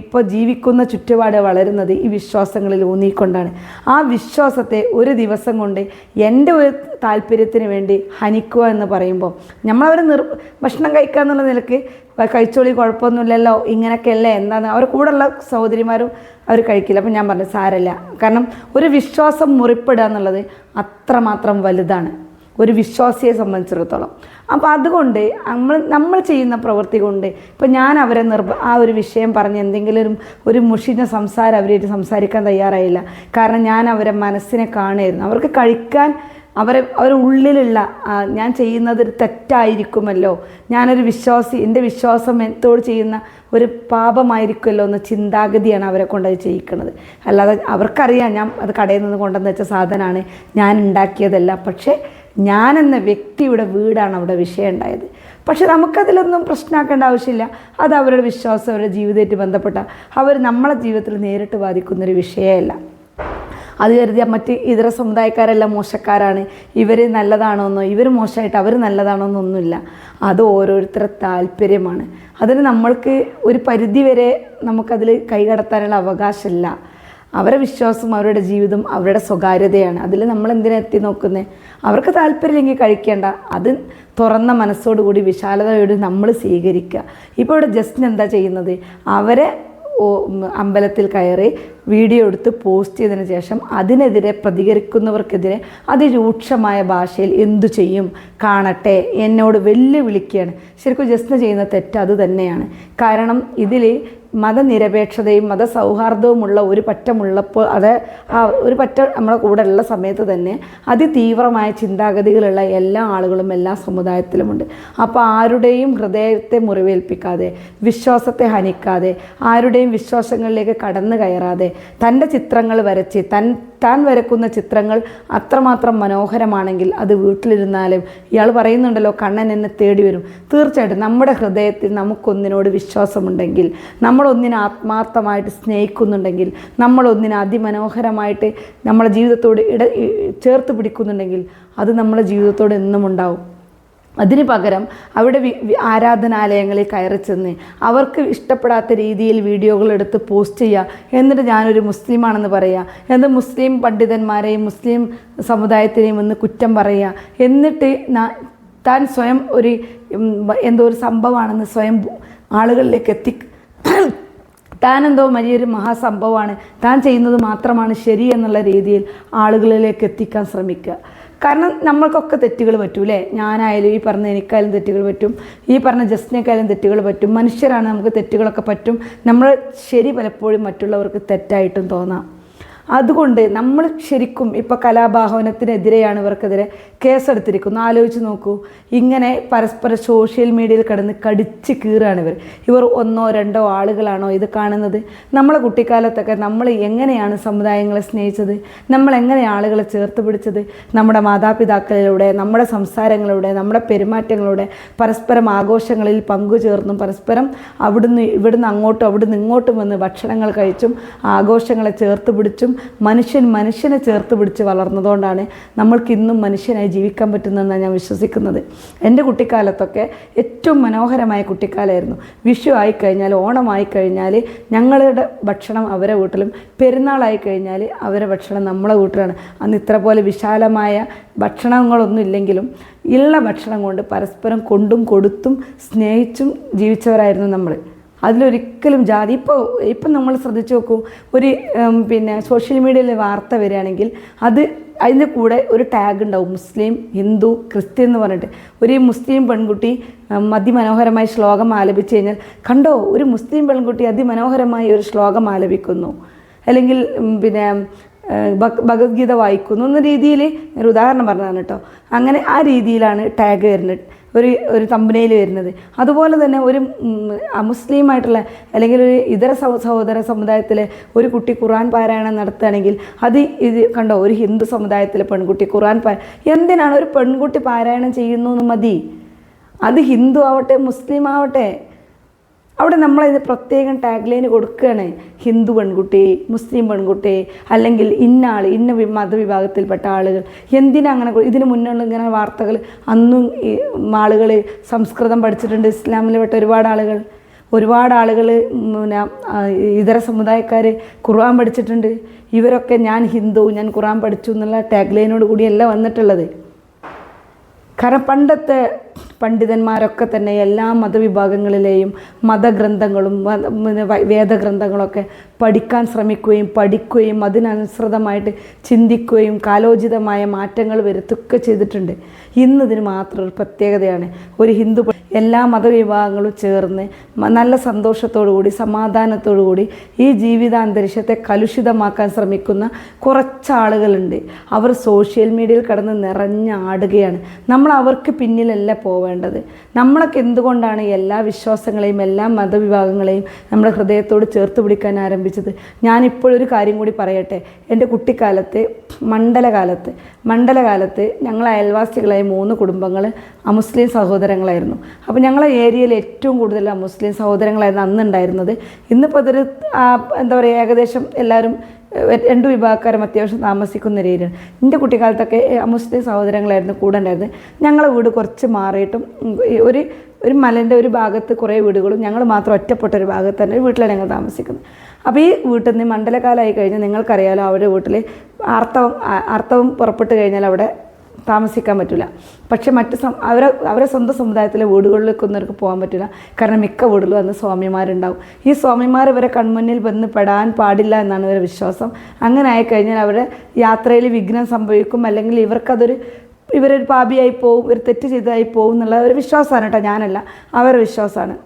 Speaker 1: ഇപ്പോൾ ജീവിക്കുന്ന ചുറ്റുപാട് വളരുന്നത് ഈ വിശ്വാസങ്ങളിൽ ഊന്നിക്കൊണ്ടാണ്. ആ വിശ്വാസത്തെ ഒരു ദിവസം കൊണ്ട് എന്റെ ഒരു താല്പര്യത്തിന് വേണ്ടി ഹനിക്കുക എന്ന് പറയുമ്പോൾ നമ്മളവർ നിർ ഭക്ഷണം കഴിക്കുക എന്നുള്ള നിലയ്ക്ക് കഴിച്ചോളി കുഴപ്പമൊന്നുമില്ലല്ലോ ഇങ്ങനെയൊക്കെയല്ലേ എന്താണ്? അവർ കൂടെയുള്ള സഹോദരിമാരും അവർ കഴിക്കില്ല. അപ്പം ഞാൻ പറഞ്ഞു സാരല്ല കാരണം ഒരു വിശ്വാസം മുറിപ്പെടുക എന്നുള്ളത് അത്രമാത്രം വലുതാണ്. ഒരു വിശ്വാസിയെ സംബന്ധിച്ചിടത്തോളം. അപ്പോൾ അതുകൊണ്ട് നമ്മൾ നമ്മൾ ചെയ്യുന്ന പ്രവൃത്തി കൊണ്ട് ഇപ്പോൾ ഞാൻ അവരെ നിർബ ആ ഒരു വിഷയം പറഞ്ഞ് എന്തെങ്കിലും ഒരു മുഷിഞ്ഞ സംസാരം അവരായിട്ട് സംസാരിക്കാൻ തയ്യാറായില്ല. കാരണം ഞാൻ അവരെ മനസ്സിനെ കാണുമായിരുന്നു. അവർക്ക് കഴിക്കാൻ അവരെ അവരുടെ ഉള്ളിലുള്ള ഞാൻ ചെയ്യുന്നത് ഒരു തെറ്റായിരിക്കുമല്ലോ. ഞാനൊരു വിശ്വാസി എന്റെ വിശ്വാസം എന്നോട് ചെയ്യുന്ന ഒരു പാപമായിരിക്കുമല്ലോ എന്ന ചിന്താഗതിയാണ് അവരെ കൊണ്ട് അത് ചെയ്യിക്കുന്നത്. അല്ലാതെ അവർക്കറിയാം ഞാൻ അത് കടയിൽ നിന്ന് കൊണ്ടുവന്ന് വെച്ച സാധനമാണ് ഞാൻ ഉണ്ടാക്കിയതല്ല. പക്ഷേ ഞാൻ എന്ന വ്യക്തിയുടെ വീടാണ് അവിടെ വിഷയം ഉണ്ടായത്. പക്ഷെ നമുക്കതിലൊന്നും പ്രശ്നമാക്കേണ്ട ആവശ്യമില്ല. അത് അവരുടെ വിശ്വാസം അവരുടെ ജീവിതമായിട്ട് ബന്ധപ്പെട്ട അവർ നമ്മളെ ജീവിതത്തിൽ നേരിട്ട് ബാധിക്കുന്നൊരു വിഷയമല്ല. അത് കരുതിയാൽ മറ്റ് ഇതര സമുദായക്കാരെല്ലാം മോശക്കാരാണ്. ഇവർ നല്ലതാണോന്നോ? ഇവർ മോശമായിട്ട് അവർ നല്ലതാണോന്നൊന്നുമില്ല അത് ഓരോരുത്തരുടെ താല്പര്യമാണ്. അതിന് നമ്മൾക്ക് ഒരു പരിധി വരെ നമുക്കതിൽ കൈകടത്താനുള്ള അവകാശമില്ല. അവരുടെ വിശ്വാസം അവരുടെ ജീവിതം അവരുടെ സ്വകാര്യതയാണ്. അതിൽ നമ്മൾ എന്തിനാ എത്തി നോക്കുന്നത് അവർക്ക് താല്പര്യമില്ലെങ്കിൽ കഴിക്കേണ്ട. അത് തുറന്ന മനസ്സോടുകൂടി വിശാലതയോട് നമ്മൾ സ്വീകരിക്കുക. ഇപ്പോൾ ഇവിടെ ജസ്റ്റിന് എന്താ ചെയ്യുന്നത്? അവരെ അമ്പലത്തിൽ കയറി വീഡിയോ എടുത്ത് പോസ്റ്റ് ചെയ്തതിന് ശേഷം അതിനെതിരെ പ്രതികരിക്കുന്നവർക്കെതിരെ അതിരൂക്ഷമായ ഭാഷയിൽ എന്തു ചെയ്യും? കാണട്ടെ. എന്നോട് വെല്ലുവിളിക്കുകയാണ്. ശരിക്കും ജസ്ന ചെയ്യുന്ന തെറ്റ് അത് തന്നെയാണ്. കാരണം ഇതിൽ മതനിരപേക്ഷതയും മതസൗഹാർദ്ദവുമുള്ള ഒരു പറ്റമുള്ളപ്പോൾ അത് ആ ഒരു പറ്റ നമ്മുടെ കൂടെ ഉള്ള സമയത്ത് തന്നെ അതിതീവ്രമായ ചിന്താഗതികളുള്ള എല്ലാ ആളുകളും എല്ലാ സമുദായത്തിലുമുണ്ട്. അപ്പോൾ ആരുടെയും ഹൃദയത്തെ മുറിവേൽപ്പിക്കാതെ വിശ്വാസത്തെ ഹനിക്കാതെ ആരുടെയും വിശ്വാസങ്ങളിലേക്ക് കടന്നു കയറാതെ തന്റെ ചിത്രങ്ങൾ വരച്ച് തൻ താൻ വരക്കുന്ന ചിത്രങ്ങൾ അത്രമാത്രം മനോഹരമാണെങ്കിൽ അത് വീട്ടിലിരുന്നാലും ഇയാൾ പറയുന്നുണ്ടല്ലോ കണ്ണൻ എന്നെ തേടി വരും തീർച്ചയായിട്ടും നമ്മുടെ ഹൃദയത്തിൽ നമുക്കൊന്നിനോട് വിശ്വാസമുണ്ടെങ്കിൽ നമ്മളൊന്നിനെ ആത്മാർത്ഥമായിട്ട് സ്നേഹിക്കുന്നുണ്ടെങ്കിൽ നമ്മളൊന്നിനെ അതിമനോഹരമായിട്ട് നമ്മുടെ ജീവിതത്തോട് ഇട ചേർത്ത് പിടിക്കുന്നുണ്ടെങ്കിൽ അത് നമ്മുടെ ജീവിതത്തോട് എന്നും ഉണ്ടാവും. അതിന് പകരം അവിടെ ആരാധനാലയങ്ങളിൽ കയറി ചെന്ന് അവർക്ക് ഇഷ്ടപ്പെടാത്ത രീതിയിൽ വീഡിയോകൾ എടുത്ത് പോസ്റ്റ് ചെയ്യുക. എന്നിട്ട് ഞാനൊരു മുസ്ലിമാണെന്ന് പറയുക. എന്നിട്ട് മുസ്ലിം പണ്ഡിതന്മാരെയും മുസ്ലിം സമുദായത്തിനെയും ഒന്ന് കുറ്റം പറയുക. എന്നിട്ട് താൻ സ്വയം ഒരു എന്തോ ഒരു സംഭവമാണെന്ന് സ്വയം ആളുകളിലേക്ക് എത്തി താൻ എന്തോ വലിയൊരു മഹാസംഭവമാണ്. താൻ ചെയ്യുന്നത് മാത്രമാണ് ശരി എന്നുള്ള രീതിയിൽ ആളുകളിലേക്ക് എത്തിക്കാൻ ശ്രമിക്കുക. കാരണം നമ്മൾക്കൊക്കെ തെറ്റുകൾ പറ്റും അല്ലേ ഞാനായാലും ഈ പറഞ്ഞ എനിക്കായാലും തെറ്റുകൾ പറ്റും. ഈ പറഞ്ഞ ജസ്റ്റിനേക്കായാലും തെറ്റുകൾ പറ്റും. മനുഷ്യരാണ് നമുക്ക് തെറ്റുകളൊക്കെ പറ്റും. നമ്മൾ ശരി പലപ്പോഴും മറ്റുള്ളവർക്ക് തെറ്റായിട്ടും തോന്നാം. അതുകൊണ്ട് നമ്മൾ ശരിക്കും ഇപ്പോൾ കലാഭാവനത്തിനെതിരെയാണ് ഇവർക്കെതിരെ കേസെടുത്തിരിക്കുന്നു ആലോചിച്ച് നോക്കൂ. ഇങ്ങനെ പരസ്പരം സോഷ്യൽ മീഡിയയിൽ കിടന്ന് കടിച്ച് കീറുകയാണ് ഇവർ. ഇവർ ഒന്നോ രണ്ടോ ആളുകളാണോ ഇത് കാണുന്നത്? നമ്മളെ കുട്ടിക്കാലത്തൊക്കെ നമ്മൾ എങ്ങനെയാണ് സമുദായങ്ങളെ സ്നേഹിച്ചത്? നമ്മൾ എങ്ങനെ ആളുകളെ ചേർത്ത് പിടിച്ചത്? നമ്മുടെ മാതാപിതാക്കളിലൂടെ നമ്മുടെ സംസാരങ്ങളിലൂടെ നമ്മുടെ പെരുമാറ്റങ്ങളിലൂടെ പരസ്പരം ആഘോഷങ്ങളിൽ പങ്കുചേർന്നും പരസ്പരം അവിടുന്ന് ഇവിടുന്ന് അങ്ങോട്ടും അവിടുന്ന് ഇങ്ങോട്ടും വന്ന് ഭക്ഷണങ്ങൾ കഴിച്ചും ആഘോഷങ്ങളെ ചേർത്ത് പിടിച്ചും മനുഷ്യൻ മനുഷ്യനെ ചേർത്ത് പിടിച്ച് വളർന്നതുകൊണ്ടാണ് നമ്മൾക്ക് ഇന്നും മനുഷ്യനായി ജീവിക്കാൻ പറ്റുന്നതെന്നാണ് ഞാൻ വിശ്വസിക്കുന്നത്. എന്റെ കുട്ടിക്കാലത്തൊക്കെ ഏറ്റവും മനോഹരമായ കുട്ടിക്കാലമായിരുന്നു. വിഷു ആയിക്കഴിഞ്ഞാൽ ഓണമായി കഴിഞ്ഞാൽ ഞങ്ങളുടെ ഭക്ഷണം അവരെ വീട്ടിലും പെരുന്നാളായി കഴിഞ്ഞാൽ അവരെ ഭക്ഷണം നമ്മളെ വീട്ടിലാണ്. അന്ന് ഇത്ര പോലെ വിശാലമായ ഭക്ഷണങ്ങളൊന്നും ഇല്ലെങ്കിലും ഉള്ള ഭക്ഷണം കൊണ്ട് പരസ്പരം കൊണ്ടും കൊടുത്തും സ്നേഹിച്ചും ജീവിച്ചവരായിരുന്നു നമ്മൾ. അതിലൊരിക്കലും ജാതി. ഇപ്പോൾ ഇപ്പം നമ്മൾ ശ്രദ്ധിച്ച് നോക്കൂ ഒരു പിന്നെ സോഷ്യൽ മീഡിയയിൽ വാർത്ത വരികയാണെങ്കിൽ അത് അതിന്റെ കൂടെ ഒരു ടാഗ് ഉണ്ടാവും മുസ്ലിം ഹിന്ദു ക്രിസ്ത്യൻ എന്ന് പറഞ്ഞിട്ട്. ഒരു മുസ്ലിം പെൺകുട്ടി അതിമനോഹരമായ ശ്ലോകം ആലപിച്ച് കഴിഞ്ഞാൽ കണ്ടോ ഒരു മുസ്ലിം പെൺകുട്ടി അതിമനോഹരമായി ഒരു ശ്ലോകം ആലപിക്കുന്നു. അല്ലെങ്കിൽ പിന്നെ ഭഗവത്ഗീത വായിക്കുന്നു എന്ന രീതിയിൽ ഒരു ഉദാഹരണം പറഞ്ഞതാണ് കേട്ടോ. അങ്ങനെ ആ രീതിയിലാണ് ടാഗ് വരുന്നത്. ഒരു ഒരു തമ്പനയിൽ വരുന്നത്. അതുപോലെ തന്നെ ഒരു മുസ്ലിമായിട്ടുള്ള അല്ലെങ്കിൽ ഒരു ഇതര സഹോദര സമുദായത്തിലെ ഒരു കുട്ടി ഖുറാൻ പാരായണം നടത്തുകയാണെങ്കിൽ അത് ഇത് കണ്ടോ ഒരു ഹിന്ദു സമുദായത്തിലെ പെൺകുട്ടി ഖുറാൻ പാ എന്തിനാണ് ഒരു പെൺകുട്ടി പാരായണം ചെയ്യുന്നു മതി? അത് ഹിന്ദു ആവട്ടെ മുസ്ലിം ആവട്ടെ അവിടെ നമ്മളത് പ്രത്യേകം ടാഗ് ലൈൻ കൊടുക്കുകയാണ്. ഹിന്ദു പെൺകുട്ടി മുസ്ലിം പെൺകുട്ടി അല്ലെങ്കിൽ ഇന്ന ആൾ ഇന്ന മതവിഭാഗത്തിൽപ്പെട്ട ആളുകൾ. എന്തിനാ അങ്ങനെ ഇതിന് മുന്നുള്ള ഇങ്ങനെ വാർത്തകൾ അന്നും ആളുകൾ സംസ്കൃതം പഠിച്ചിട്ടുണ്ട് ഇസ്ലാമിൽപ്പെട്ട ഒരുപാട് ആളുകൾ. ഒരുപാട് ആളുകൾ പിന്നെ ഇതര സമുദായക്കാർ ഖുർആൻ പഠിച്ചിട്ടുണ്ട്. ഇവരൊക്കെ ഞാൻ ഹിന്ദു ഞാൻ ഖുർആൻ പഠിച്ചു എന്നുള്ള ടാഗ് ലൈനോട് കൂടിയല്ല വന്നിട്ടുള്ളത്. കാരണം പണ്ടത്തെ പണ്ഡിതന്മാരൊക്കെ തന്നെ എല്ലാ മതവിഭാഗങ്ങളിലെയും മതഗ്രന്ഥങ്ങളും വേദഗ്രന്ഥങ്ങളൊക്കെ പഠിക്കാൻ ശ്രമിക്കുകയും പഠിക്കുകയും അതിനനുസൃതമായിട്ട് ചിന്തിക്കുകയും കാലോചിതമായ മാറ്റങ്ങൾ വരുത്തുകയൊക്കെ ചെയ്തിട്ടുണ്ട്. ഇന്നതിന് മാത്രം ഒരു പ്രത്യേകതയാണ്. ഒരു ഹിന്ദു എല്ലാ മതവിഭാഗങ്ങളും ചേർന്ന് നല്ല സന്തോഷത്തോടു കൂടി സമാധാനത്തോടു കൂടി ഈ ജീവിതാന്തരീക്ഷത്തെ കലുഷിതമാക്കാൻ ശ്രമിക്കുന്ന കുറച്ച് ആളുകളുണ്ട് അവർ സോഷ്യൽ മീഡിയയിൽ കടന്ന് നിറഞ്ഞാടുകയാണ് നമ്മൾ അവർക്ക് പിന്നിലല്ല പോവേണ്ടത്. നമ്മളൊക്കെ എന്തുകൊണ്ടാണ് എല്ലാ വിശ്വാസങ്ങളെയും എല്ലാ മതവിഭാഗങ്ങളെയും നമ്മുടെ ഹൃദയത്തോട് ചേർത്ത് പിടിക്കാൻ ആരംഭിച്ചത്? ഞാനിപ്പോഴൊരു കാര്യം കൂടി പറയട്ടെ. എന്റെ കുട്ടിക്കാലത്ത് മണ്ഡലകാലത്ത് മണ്ഡലകാലത്ത് ഞങ്ങൾ അയൽവാസികളായ മൂന്ന് കുടുംബങ്ങൾ അമുസ്ലിം സഹോദരങ്ങളായിരുന്നു. അപ്പോൾ ഞങ്ങളെ ഏരിയയിൽ ഏറ്റവും കൂടുതൽ അമുസ്ലിം സഹോദരങ്ങളായിരുന്നു അന്നുണ്ടായിരുന്നത്. ഇന്നിപ്പോൾ അതൊരു എന്താ പറയുക ഏകദേശം എല്ലാവരും രണ്ട് വിഭാഗക്കാരും അത്യാവശ്യം താമസിക്കുന്ന ഏരിയയാണ് എന്റെ കുട്ടിക്കാലത്തൊക്കെ മുസ്ലിം സഹോദരങ്ങളായിരുന്നു കൂടെ ഉണ്ടായിരുന്നത്. ഞങ്ങളെ വീട് കുറച്ച് മാറിയിട്ടും ഒരു ഒരു മലന്റെ ഒരു ഭാഗത്ത് കുറേ വീടുകളും ഞങ്ങൾ മാത്രം ഒറ്റപ്പെട്ട ഒരു ഭാഗത്ത് തന്നെ വീട്ടിലാണ് ഞങ്ങൾ താമസിക്കുന്നത്. അപ്പോൾ ഈ വീട്ടിൽ നിന്ന് മണ്ഡലകാലമായി കഴിഞ്ഞാൽ നിങ്ങൾക്കറിയാലോ അവരുടെ വീട്ടിൽ ആർത്തവം ആർത്തവം പുറപ്പെട്ട് കഴിഞ്ഞാൽ അവിടെ താമസിക്കാൻ പറ്റില്ല പക്ഷെ മറ്റ് അവരെ അവരെ സ്വന്തം സമുദായത്തിലെ വീടുകളിലേക്കൊന്നവർക്ക് പോകാൻ പറ്റില്ല കാരണം മിക്ക വീടുകളും അന്ന് സ്വാമിമാരുണ്ടാവും. ഈ സ്വാമിമാർ ഇവരെ കൺമുന്നിൽ വന്ന് പെടാൻ പാടില്ല എന്നാണ് ഇവരുടെ വിശ്വാസം. അങ്ങനെ ആയിക്കഴിഞ്ഞാൽ അവരുടെ യാത്രയിൽ വിഘ്നം സംഭവിക്കും. അല്ലെങ്കിൽ ഇവർക്കതൊരു ഇവരൊരു പാപിയായി പോവും ഒരു തെറ്റ് ചെയ്തതായി പോകും എന്നുള്ള ഒരു വിശ്വാസമാണ് കേട്ടോ ഞാനല്ല. അവരുടെ വിശ്വാസമാണ്.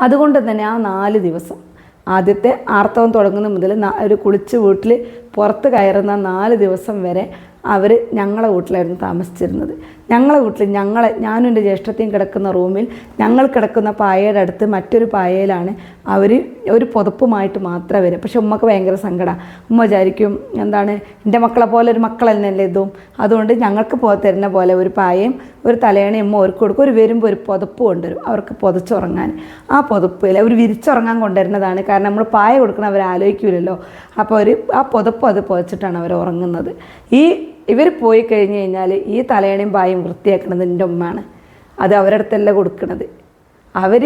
Speaker 1: അതുകൊണ്ട് തന്നെ ആ നാല് ദിവസം ആദ്യത്തെ ആർത്തവം തുടങ്ങുന്ന മുതൽ ഒരു കുളിച്ച് വീട്ടിൽ പുറത്ത് കയറുന്ന നാല് ദിവസം വരെ അവർ ഞങ്ങളെ വീട്ടിലായിരുന്നു താമസിച്ചിരുന്നത്. ഞങ്ങളെ വീട്ടിൽ ഞങ്ങളെ ഞാനും എന്റെ ജ്യേഷ്ഠത്തെയും കിടക്കുന്ന റൂമിൽ ഞങ്ങൾ കിടക്കുന്ന പായയുടെ അടുത്ത് മറ്റൊരു പായയിലാണ് അവർ ഒരു പുതപ്പുമായിട്ട് മാത്രമേ വരും പക്ഷെ ഉമ്മക്ക് ഭയങ്കര സങ്കടമാണ് ഉമ്മ വിചാരിക്കും എന്താണ് എന്റെ മക്കളെ പോലെ ഒരു മക്കളെന്നല്ലേ ഇതും? അതുകൊണ്ട് ഞങ്ങൾക്ക് പോ തരുന്ന പോലെ ഒരു പായയും ഒരു തലയണയും ഉമ്മ അവർക്ക് കൊടുക്കും. ഒരു വരുമ്പോൾ ഒരു പുതപ്പ് കൊണ്ടുവരും അവർക്ക് പുതച്ചുറങ്ങാൻ. ആ പുതപ്പിൽ അവർ വിരിച്ചുറങ്ങാൻ കൊണ്ടുവരുന്നതാണ്. കാരണം നമ്മൾ പായ കൊടുക്കണം അവർ ആലോചിക്കില്ലല്ലോ അപ്പോൾ അവർ ആ പുതപ്പ് അത് പുതച്ചിട്ടാണ് അവർ ഉറങ്ങുന്നത്. ഈ ഇവർ പോയി കഴിഞ്ഞ് കഴിഞ്ഞാൽ ഈ തലയണയും പായും വൃത്തിയാക്കണത് എന്റെ ഉമ്മയാണ് അത് അവരുടെ അടുത്തല്ല കൊടുക്കണത്. അവർ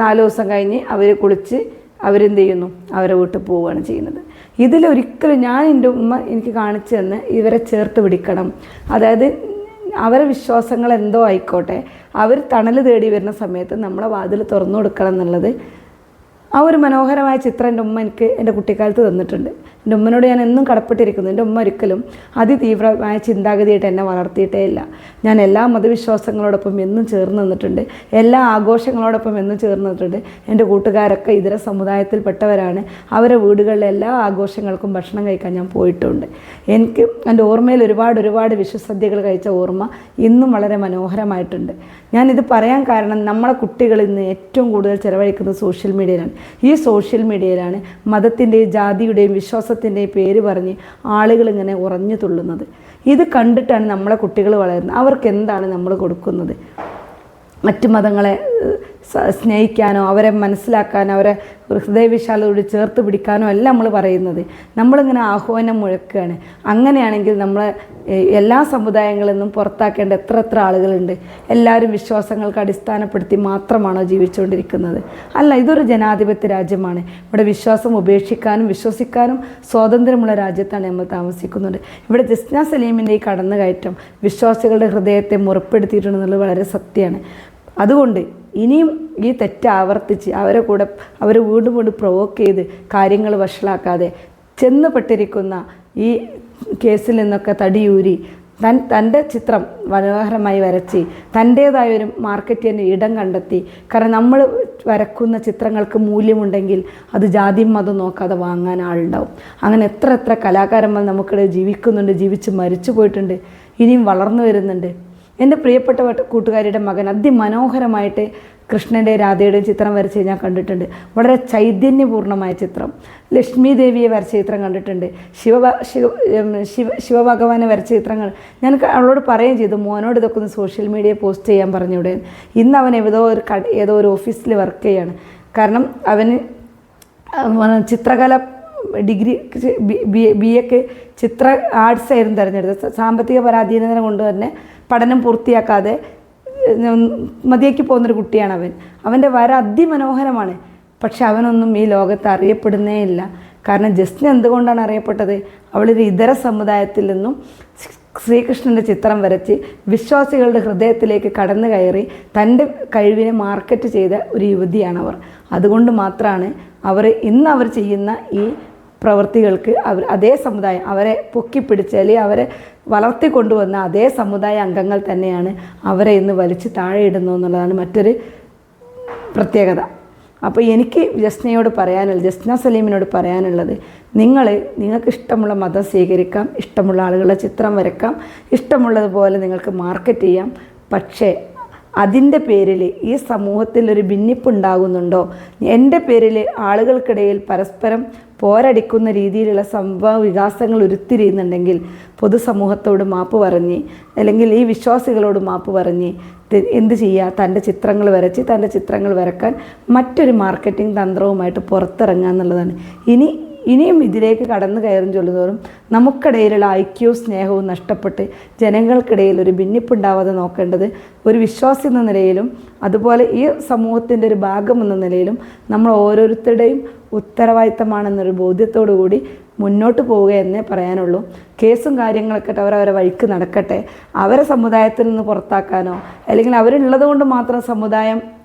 Speaker 1: നാല് ദിവസം കഴിഞ്ഞ് അവർ കുളിച്ച് അവരെന്ത് ചെയ്യുന്നു? അവരെ വീട്ടിൽ പോവുകയാണ് ചെയ്യുന്നത്. ഇതിലൊരിക്കലും ഞാൻ എന്റെ ഉമ്മ എനിക്ക് കാണിച്ചു തന്ന് ഇവരെ ചേർത്ത് പിടിക്കണം. അതായത് അവരെ വിശ്വാസങ്ങൾ എന്തോ ആയിക്കോട്ടെ അവർ തണൽ തേടി വരുന്ന സമയത്ത് നമ്മളെ വാതിൽ തുറന്നു കൊടുക്കണം എന്നുള്ളത് ആ ഒരു മനോഹരമായ ചിത്രം എന്റെ ഉമ്മ എനിക്ക് എന്റെ കുട്ടിക്കാലത്ത് തന്നിട്ടുണ്ട്. എന്റെ ഉമ്മനോട് ഞാൻ എന്നും കടപ്പെട്ടിരിക്കുന്നു. എന്റെ ഉമ്മ ഒരിക്കലും അതിതീവ്രമായ ചിന്താഗതിയായിട്ട് എന്നെ വളർത്തിയിട്ടേ ഇല്ല. ഞാൻ എല്ലാ മതവിശ്വാസങ്ങളോടൊപ്പം എന്നും ചേർന്ന് നിന്നിട്ടുണ്ട്. എല്ലാ ആഘോഷങ്ങളോടൊപ്പം എന്നും ചേർന്ന് നിന്നിട്ടുണ്ട്. എന്റെ കൂട്ടുകാരൊക്കെ ഇതര സമുദായത്തിൽപ്പെട്ടവരാണ്. അവരെ വീടുകളിലെ എല്ലാ ആഘോഷങ്ങൾക്കും ഭക്ഷണം കഴിക്കാൻ ഞാൻ പോയിട്ടുണ്ട്. എനിക്ക് എന്റെ ഓർമ്മയിൽ ഒരുപാട് ഒരുപാട് വിശ്വസദ്യകൾ കഴിച്ച ഓർമ്മ ഇന്നും വളരെ മനോഹരമായിട്ടുണ്ട്. ഞാനിത് പറയാൻ കാരണം നമ്മളെ കുട്ടികൾ ഇന്ന് ഏറ്റവും കൂടുതൽ ചിലവഴിക്കുന്നത് സോഷ്യൽ മീഡിയയിലാണ്. ഈ സോഷ്യൽ മീഡിയയിലാണ് മതത്തിന്റെയും ജാതിയുടെയും വിശ്വാസത്തിന്റെയും പേര് പറഞ്ഞ് ആളുകൾ ഇങ്ങനെ ഉറഞ്ഞു തുള്ളുന്നത്. ഇത് കണ്ടിട്ടാണ് നമ്മളെ കുട്ടികൾ വളരുന്നത്. അവർക്ക് എന്താണ് നമ്മൾ കൊടുക്കുന്നത്? മറ്റു മതങ്ങളെ സ്നേഹിക്കാനോ അവരെ മനസ്സിലാക്കാനോ അവരെ ഹൃദയവിശാലതയോട് ചേർത്ത് പിടിക്കാനോ അല്ല നമ്മൾ പറയുന്നത്. നമ്മളിങ്ങനെ ആഹ്വാനം മുഴക്കുകയാണ്. അങ്ങനെയാണെങ്കിൽ നമ്മൾ എല്ലാ സമുദായങ്ങളിൽ നിന്നും പുറത്താക്കേണ്ട എത്ര എത്ര ആളുകളുണ്ട്. എല്ലാവരും വിശ്വാസങ്ങൾക്ക് അടിസ്ഥാനപ്പെടുത്തി മാത്രമാണോ ജീവിച്ചുകൊണ്ടിരിക്കുന്നത്? അല്ല ഇതൊരു ജനാധിപത്യ രാജ്യമാണ്. ഇവിടെ വിശ്വാസം ഉപേക്ഷിക്കാനും വിശ്വസിക്കാനും സ്വാതന്ത്ര്യമുള്ള രാജ്യത്താണ് നമ്മൾ താമസിക്കുന്നത്. ഇവിടെ ജസ്ന സലീമിന്റെ ഈ കടന്നുകയറ്റം വിശ്വാസികളുടെ ഹൃദയത്തെ മുറപ്പെടുത്തിയിട്ടുണ്ടെന്നുള്ളത് വളരെ സത്യമാണ്. അതുകൊണ്ട് ഇനിയും ഈ തെറ്റ് ആവർത്തിച്ച് അവരെ കൂടെ അവരെ വീണ്ടും വീണ്ടും പ്രൊവോക്ക് ചെയ്ത് കാര്യങ്ങൾ വഷളാക്കാതെ ചെന്നുപെട്ടിരിക്കുന്ന ഈ കേസിൽ നിന്നൊക്കെ തടിയൂരി തൻ തന്റെ ചിത്രം മനോഹരമായി വരച്ച് തന്റേതായ ഒരു മാർക്കറ്റിന് ഇടം കണ്ടെത്തി. കാരണം നമ്മൾ വരക്കുന്ന ചിത്രങ്ങൾക്ക് മൂല്യമുണ്ടെങ്കിൽ അത് ജാതിയും മതം നോക്കാതെ വാങ്ങാൻ ആളുണ്ടാവും. അങ്ങനെ എത്ര എത്ര കലാകാരന്മാർ നമുക്കിടയിൽ ജീവിക്കുന്നുണ്ട് ജീവിച്ച് മരിച്ചു പോയിട്ടുണ്ട് ഇനിയും വളർന്നു വരുന്നുണ്ട്. എന്റെ പ്രിയപ്പെട്ട കൂട്ടുകാരിയുടെ മകൻ അതിമനോഹരമായിട്ട് കൃഷ്ണന്റെ രാധയുടെയും ചിത്രം വരച്ച് ഞാൻ കണ്ടിട്ടുണ്ട്. വളരെ ചൈതന്യപൂർണമായ ചിത്രം. ലക്ഷ്മി ദേവിയെ വരച്ച ചിത്രം കണ്ടിട്ടുണ്ട്. ശിവ ശിവ ശിവ ശിവഭഗവാനെ വരച്ച ചിത്രങ്ങൾ. ഞാൻ അവളോട് പറയുകയും ചെയ്തു മോനോട് ഇതൊക്കെ ഒന്ന് സോഷ്യൽ മീഡിയ പോസ്റ്റ് ചെയ്യാൻ പറഞ്ഞൂടെ ഇന്ന് അവൻ ഏതോ ഒരു ഏതോ ഒരു ഓഫീസിൽ വർക്ക് ചെയ്യാണ്. കാരണം അവന് ചിത്രകല ഡിഗ്രി ബി ബി എക്ക് ചിത്ര ആർട്സ് ആയിരുന്നു തിരഞ്ഞെടുത്തത്. സാമ്പത്തിക പരാധീനത കൊണ്ട് തന്നെ പഠനം പൂർത്തിയാക്കാതെ മതിയാക്കി പോകുന്നൊരു കുട്ടിയാണ് അവൻ. അവന്റെ വര അതിമനോഹരമാണ്. പക്ഷെ അവനൊന്നും ഈ ലോകത്ത് അറിയപ്പെടുന്നേ ഇല്ല. കാരണം ജസ്റ്റിന് എന്തുകൊണ്ടാണ് അറിയപ്പെട്ടത്? അവളൊരു ഇതര സമുദായത്തിൽ നിന്നും ശ്രീകൃഷ്ണന്റെ ചിത്രം വരച്ച് വിശ്വാസികളുടെ ഹൃദയത്തിലേക്ക് കടന്നു കയറി തന്റെ കഴിവിനെ മാർക്കറ്റ് ചെയ്ത ഒരു യുവതിയാണ് അവർ. അതുകൊണ്ട് മാത്രമാണ് അവർ ഇന്ന് അവർ ചെയ്യുന്ന ഈ പ്രവൃത്തികൾക്ക് അവർ അതേ സമുദായം അവരെ പൊക്കിപ്പിടിച്ച് അല്ലെങ്കിൽ അവരെ വളർത്തിക്കൊണ്ടുവന്ന അതേ സമുദായ അംഗങ്ങൾ തന്നെയാണ് അവരെ ഇന്ന് വലിച്ച് താഴെ ഇടുന്നു എന്നുള്ളതാണ് മറ്റൊരു പ്രത്യേകത. അപ്പോൾ എനിക്ക് ജസ്നയോട് പറയാനുള്ളത് ജസ്ന സലീമിനോട് പറയാനുള്ളത് നിങ്ങൾ നിങ്ങൾക്ക് ഇഷ്ടമുള്ള മതം സ്വീകരിക്കാം ഇഷ്ടമുള്ള ആളുകളുടെ ചിത്രം വരക്കാം ഇഷ്ടമുള്ളതുപോലെ നിങ്ങൾക്ക് മാർക്കറ്റ് ചെയ്യാം. പക്ഷേ അതിന്റെ പേരിൽ ഈ സമൂഹത്തിൽ ഒരു ഭിന്നിപ്പുണ്ടാകുന്നുണ്ടോ? എന്റെ പേരിൽ ആളുകൾക്കിടയിൽ പരസ്പരം പോരടിക്കുന്ന രീതിയിലുള്ള സംഭവ വികാസങ്ങൾ ഉരുത്തിരിയുന്നുണ്ടെങ്കിൽ പൊതുസമൂഹത്തോട് മാപ്പ് പറഞ്ഞ് അല്ലെങ്കിൽ ഈ വിശ്വാസികളോട് മാപ്പ് പറഞ്ഞ് എന്ത് ചെയ്യുക? തന്റെ ചിത്രങ്ങൾ വരച്ച് തന്റെ ചിത്രങ്ങൾ വരക്കാൻ മറ്റൊരു മാർക്കറ്റിംഗ് തന്ത്രവുമായിട്ട് പുറത്തിറങ്ങുക എന്നുള്ളതാണ്. ഇനി ഇനിയും ഇതിലേക്ക് കടന്നു കയറും ചൊല്ലുന്നതോറും നമുക്കിടയിലുള്ള ഐക്യവും സ്നേഹവും നഷ്ടപ്പെട്ട് ജനങ്ങൾക്കിടയിൽ ഒരു ഭിന്നിപ്പുണ്ടാവാതെ നോക്കേണ്ടത് ഒരു വിശ്വാസി എന്ന നിലയിലും അതുപോലെ ഈ സമൂഹത്തിന്റെ ഒരു ഭാഗം എന്ന നിലയിലും നമ്മൾ ഓരോരുത്തരുടെയും ഉത്തരവാദിത്തമാണെന്നൊരു ബോധ്യത്തോടു കൂടി മുന്നോട്ട് പോവുക എന്നേ പറയാനുള്ളൂ. കേസും കാര്യങ്ങളൊക്കെ അവരവരെ വഴിക്ക് നടക്കട്ടെ. അവരെ സമുദായത്തിൽ നിന്ന് പുറത്താക്കാനോ അല്ലെങ്കിൽ അവരുള്ളത് കൊണ്ട് മാത്രം സമുദായം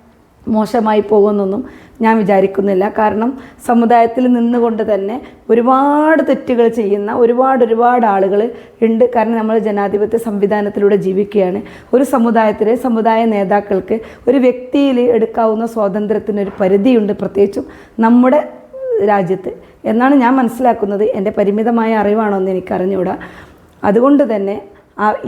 Speaker 1: മോശമായി പോകുമെന്നൊന്നും ഞാൻ വിചാരിക്കുന്നില്ല. കാരണം സമുദായത്തിൽ നിന്നുകൊണ്ട് തന്നെ ഒരുപാട് തെറ്റുകൾ ചെയ്യുന്ന ഒരുപാട് ഒരുപാട് ആളുകൾ ഉണ്ട്. കാരണം നമ്മൾ ജനാധിപത്യ സംവിധാനത്തിലൂടെ ജീവിക്കുകയാണ്. ഒരു സമുദായത്തിലെ സമുദായ നേതാക്കൾക്ക് ഒരു വ്യക്തിയിൽ എടുക്കാവുന്ന സ്വാതന്ത്ര്യത്തിനൊരു പരിധിയുണ്ട് പ്രത്യേകിച്ചും നമ്മുടെ രാജ്യത്ത്. എന്നാണ് ഞാൻ മനസ്സിലാക്കുന്നത്. എന്റെ പരിമിതമായ അറിവാണോ എന്ന് എനിക്കറിഞ്ഞുകൂടാ. അതുകൊണ്ട് തന്നെ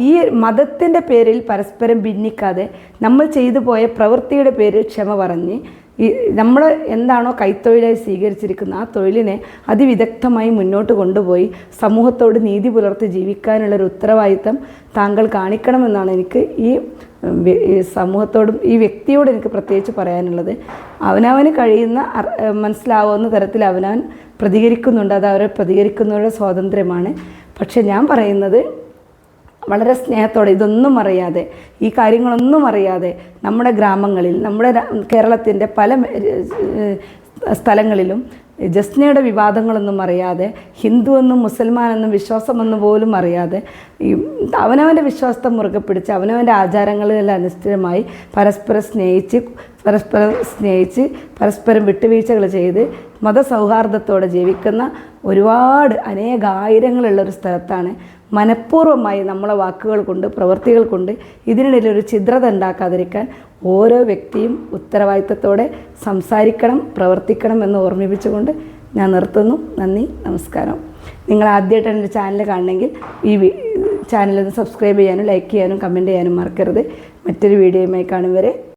Speaker 1: ഈ മതത്തിന്റെ പേരിൽ പരസ്പരം ഭിന്നിക്കാതെ നമ്മൾ ചെയ്തു പോയ പ്രവൃത്തിയുടെ പേരിൽ ക്ഷമ പറഞ്ഞ് ഈ നമ്മൾ എന്താണോ കൈത്തൊഴിലായി സ്വീകരിച്ചിരിക്കുന്ന ആ തൊഴിലിനെ അതിവിദഗ്ധമായി മുന്നോട്ട് കൊണ്ടുപോയി സമൂഹത്തോട് നീതി പുലർത്തി ജീവിക്കാനുള്ളൊരു ഉത്തരവാദിത്തം താങ്കൾ കാണിക്കണമെന്നാണ് എനിക്ക് ഈ സമൂഹത്തോടും ഈ വ്യക്തിയോട് എനിക്ക് പ്രത്യേകിച്ച് പറയാനുള്ളത്. അവനവന് കഴിയുന്ന മനസ്സിലാവുന്ന തരത്തിൽ അവനവൻ പ്രതികരിക്കുന്നുണ്ട്. അത് അവരെ പ്രതികരിക്കുന്നവരുടെ സ്വാതന്ത്ര്യമാണ്. പക്ഷെ ഞാൻ പറയുന്നത് വളരെ സ്നേഹത്തോടെ ഇതൊന്നും അറിയാതെ ഈ കാര്യങ്ങളൊന്നും അറിയാതെ നമ്മുടെ ഗ്രാമങ്ങളിൽ നമ്മുടെ കേരളത്തിന്റെ പല സ്ഥലങ്ങളിലും ജസ്നയുടെ വിവാദങ്ങളൊന്നും അറിയാതെ ഹിന്ദുവെന്നും മുസൽമാനെന്നും വിശ്വാസമെന്നും പോലും അറിയാതെ ഈ അവനവന്റെ വിശ്വാസത്തെ മുറുകെ പിടിച്ച് അവനവന്റെ ആചാരങ്ങളിൽ അനുസൃതമായി പരസ്പരം സ്നേഹിച്ച് പരസ്പരം സ്നേഹിച്ച് പരസ്പരം വിട്ടുവീഴ്ചകൾ ചെയ്ത് മതസൗഹാർദ്ദത്തോടെ ജീവിക്കുന്ന ഒരുപാട് അനേകായിരങ്ങളുള്ള ഒരു സ്ഥലത്താണ് മനഃപൂർവമായി നമ്മളെ വാക്കുകൾ കൊണ്ട് പ്രവൃത്തികൾ കൊണ്ട് ഇതിനിടയിൽ ഒരു ഛിദ്രത ഉണ്ടാക്കാതിരിക്കാൻ ഓരോ വ്യക്തിയും ഉത്തരവാദിത്തത്തോടെ സംസാരിക്കണം പ്രവർത്തിക്കണം എന്ന് ഓർമ്മിപ്പിച്ചുകൊണ്ട് ഞാൻ നിർത്തുന്നു. നന്ദി നമസ്കാരം. നിങ്ങൾ ആദ്യമായിട്ടാണ് എന്റെ ചാനൽ കാണണമെങ്കിൽ ഈ ചാനൽ സബ്സ്ക്രൈബ് ചെയ്യാനും ലൈക്ക് ചെയ്യാനും കമന്റ് ചെയ്യാനും മറക്കരുത്. മറ്റൊരു വീഡിയോയുമായി കാണും വരെ.